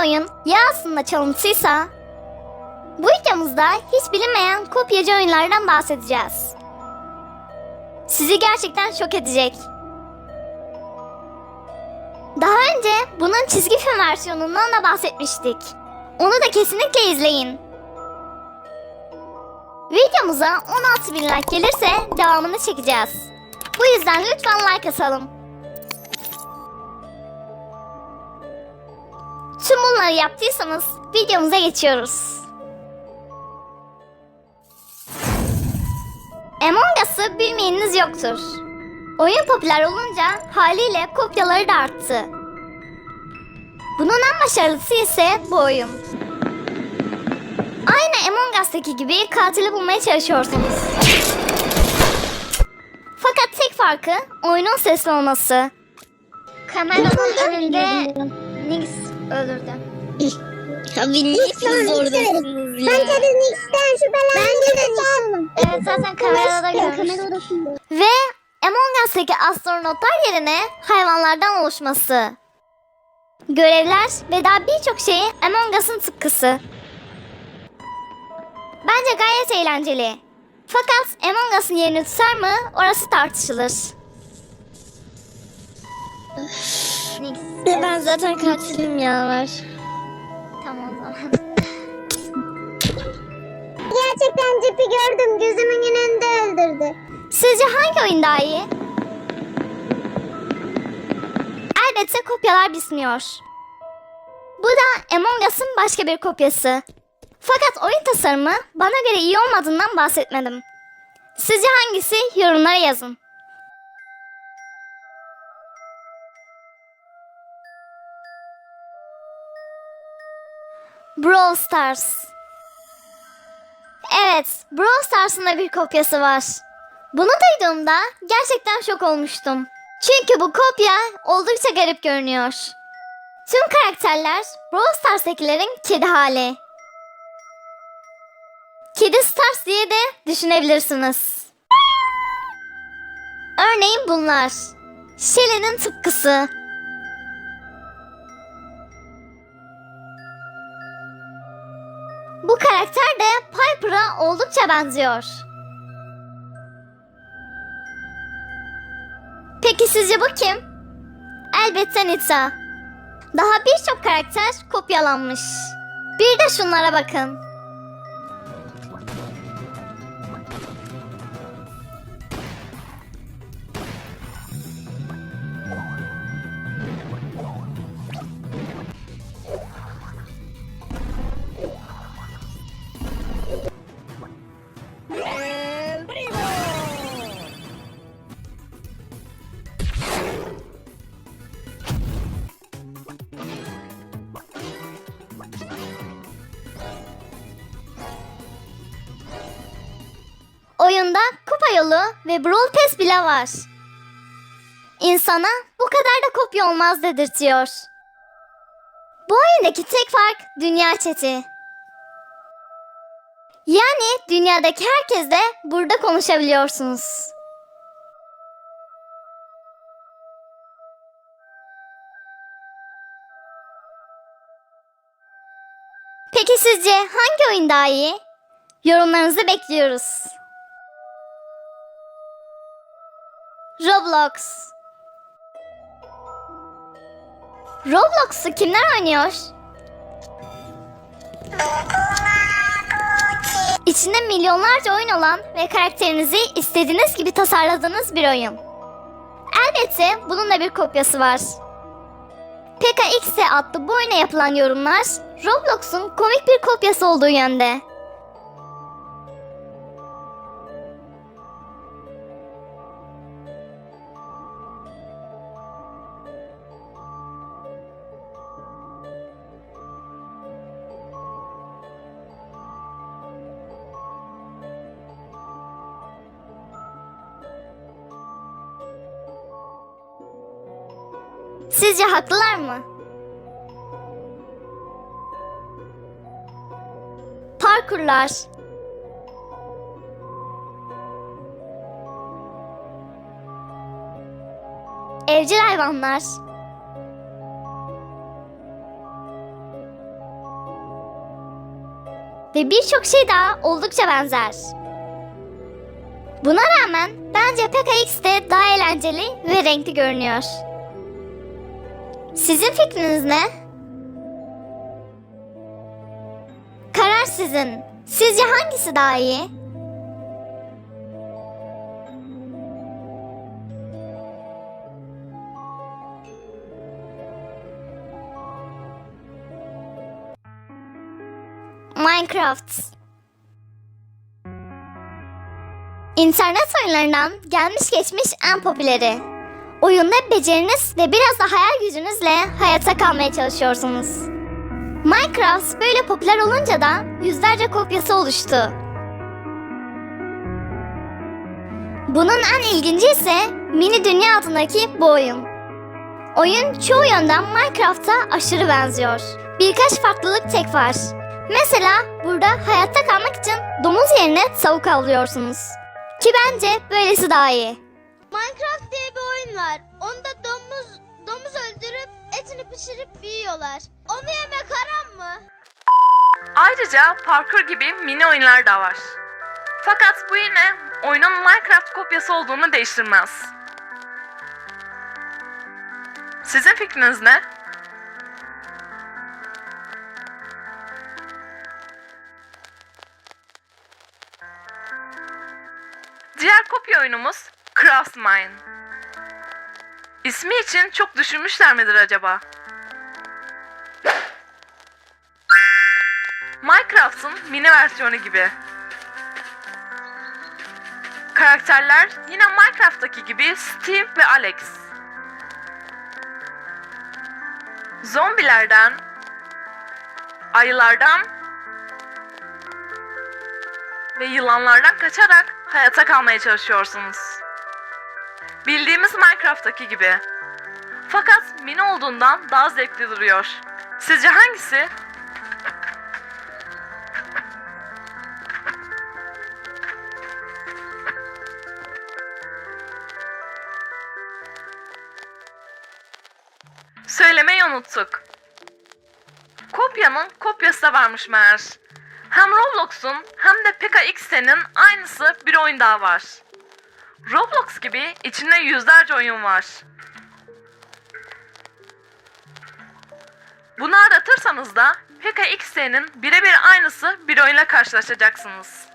oyun ya aslında çalıntıysa? Bu videomuzda hiç bilinmeyen kopyacı oyunlardan bahsedeceğiz. Sizi gerçekten şok edecek. Daha önce bunun çizgi film versiyonundan da bahsetmiştik. Onu da kesinlikle izleyin. Videomuza 16 bin like gelirse devamını çekeceğiz. Bu yüzden lütfen like atalım. Tüm bunları yaptıysanız videomuza geçiyoruz. Among Us'ı bilmeyeniniz yoktur. Oyun popüler olunca haliyle kopyaları da arttı. Bunun en başarılısı ise bu oyun. Aynı Among Us'taki gibi katili bulmaya çalışıyorsunuz. Fakat tek farkı oyunun sesli olması. Kameranın önünde Abi niye siz oradasınız ya? Bence de Nix'ten şüphelendim. Bence de Nix. Evet zaten kamerada görmüş. Kamera odasında. Ve Among Us'taki astronotlar yerine hayvanlardan oluşması. Görevler ve daha birçok şeyi Among Us'ın tıpkısı. Bence gayet eğlenceli. Fakat Among Us'ın yerini tutar mı orası tartışılır. Ben zaten katilim ya var. Tamam o. Gerçekten Cip'i gördüm. Gözümün önünde öldürdü. Sizce hangi oyun daha iyi? Elbette kopyalar bitmiyor. Bu da Among Us'ın başka bir kopyası. Fakat oyun tasarımı bana göre iyi olmadığından bahsetmedim. Sizce hangisi yorumlara yazın. Brawl Stars Evet, Brawl Stars'ın da bir kopyası var. Bunu duyduğumda gerçekten şok olmuştum. Çünkü bu kopya oldukça garip görünüyor. Tüm karakterler Brawl Stars'takilerin kedi hali. Kedi Stars diye de düşünebilirsiniz. Örneğin bunlar. Shelly'nin tıpkısı. Bu karakter de Piper'a oldukça benziyor. Peki sizce bu kim? Elbette Nita. Daha birçok karakter kopyalanmış. Bir de şunlara bakın. Oyunda kupa yolu ve Brawl Pass bile var. İnsana bu kadar da kopya olmaz dedirtiyor. Bu oyundaki tek fark dünya çeti. Yani dünyadaki herkesle burada konuşabiliyorsunuz. Peki sizce hangi oyun daha iyi? Yorumlarınızı bekliyoruz. Roblox. Roblox'u kimler oynuyor? İçinde milyonlarca oyun olan ve karakterinizi istediğiniz gibi tasarladığınız bir oyun. Elbette bunun da bir kopyası var. PKX'e adlı bu oyuna yapılan yorumlar Roblox'un komik bir kopyası olduğu yönde. Sizce haklılar mı? Parkurlar. Evcil hayvanlar. ve birçok şey daha oldukça benzer. Buna rağmen bence PKX de daha eğlenceli ve renkli görünüyor. Sizin fikriniz ne? Karar sizin. Sizce hangisi daha iyi? Minecraft İnternet oyunlarından gelmiş geçmiş en popüleri. Oyunda beceriniz ve biraz da hayal gücünüzle hayatta kalmaya çalışıyorsunuz. Minecraft böyle popüler olunca da yüzlerce kopyası oluştu. Bunun en ilginci ise mini dünya adındaki bu oyun. Oyun çoğu yönden Minecraft'a aşırı benziyor. Birkaç farklılık tek var. Mesela burada hayatta kalmak için domuz yerine tavuk avlıyorsunuz. Ki bence böylesi daha iyi. Minecraft diye bir oyun var. Onda domuz domuz öldürüp etini pişirip yiyorlar. Onu yemek haram mı? Ayrıca parkur gibi mini oyunlar da var. Fakat bu yine oyunun Minecraft kopyası olduğunu değiştirmez. Sizin fikriniz ne? Diğer kopya oyunumuz Craft Mine. İsmi için çok düşünmüşler midir acaba? Minecraft'ın mini versiyonu gibi. Karakterler yine Minecraft'taki gibi Steve ve Alex. Zombilerden, ayılardan ve yılanlardan kaçarak hayata kalmaya çalışıyorsunuz. Bildiğimiz Minecraft'taki gibi. Fakat mini olduğundan daha zevkli duruyor. Sizce hangisi? Söylemeyi unuttuk. Kopyanın kopyası da varmış meğer. Hem Roblox'un hem de PKX'nin aynısı bir oyun daha var. Roblox gibi içinde yüzlerce oyun var. Bunu aratırsanız da PKX'nin birebir aynısı bir oyunla karşılaşacaksınız.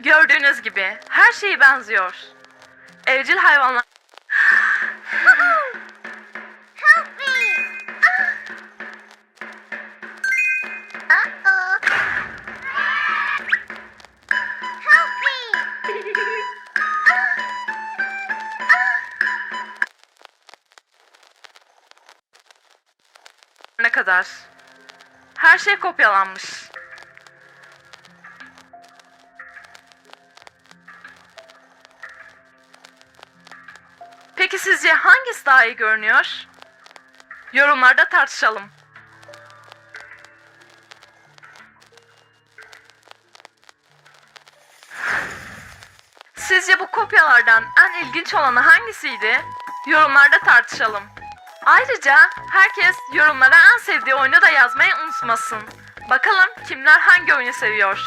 Gördüğünüz gibi her şey benziyor. Evcil hayvanlar ne kadar. Her şey kopyalanmış. Peki sizce hangisi daha iyi görünüyor? Yorumlarda tartışalım. Sizce bu kopyalardan en ilginç olanı hangisiydi? Yorumlarda tartışalım. Ayrıca herkes yorumlara en sevdiği oyunu da yazmayı unutmasın. Bakalım kimler hangi oyunu seviyor.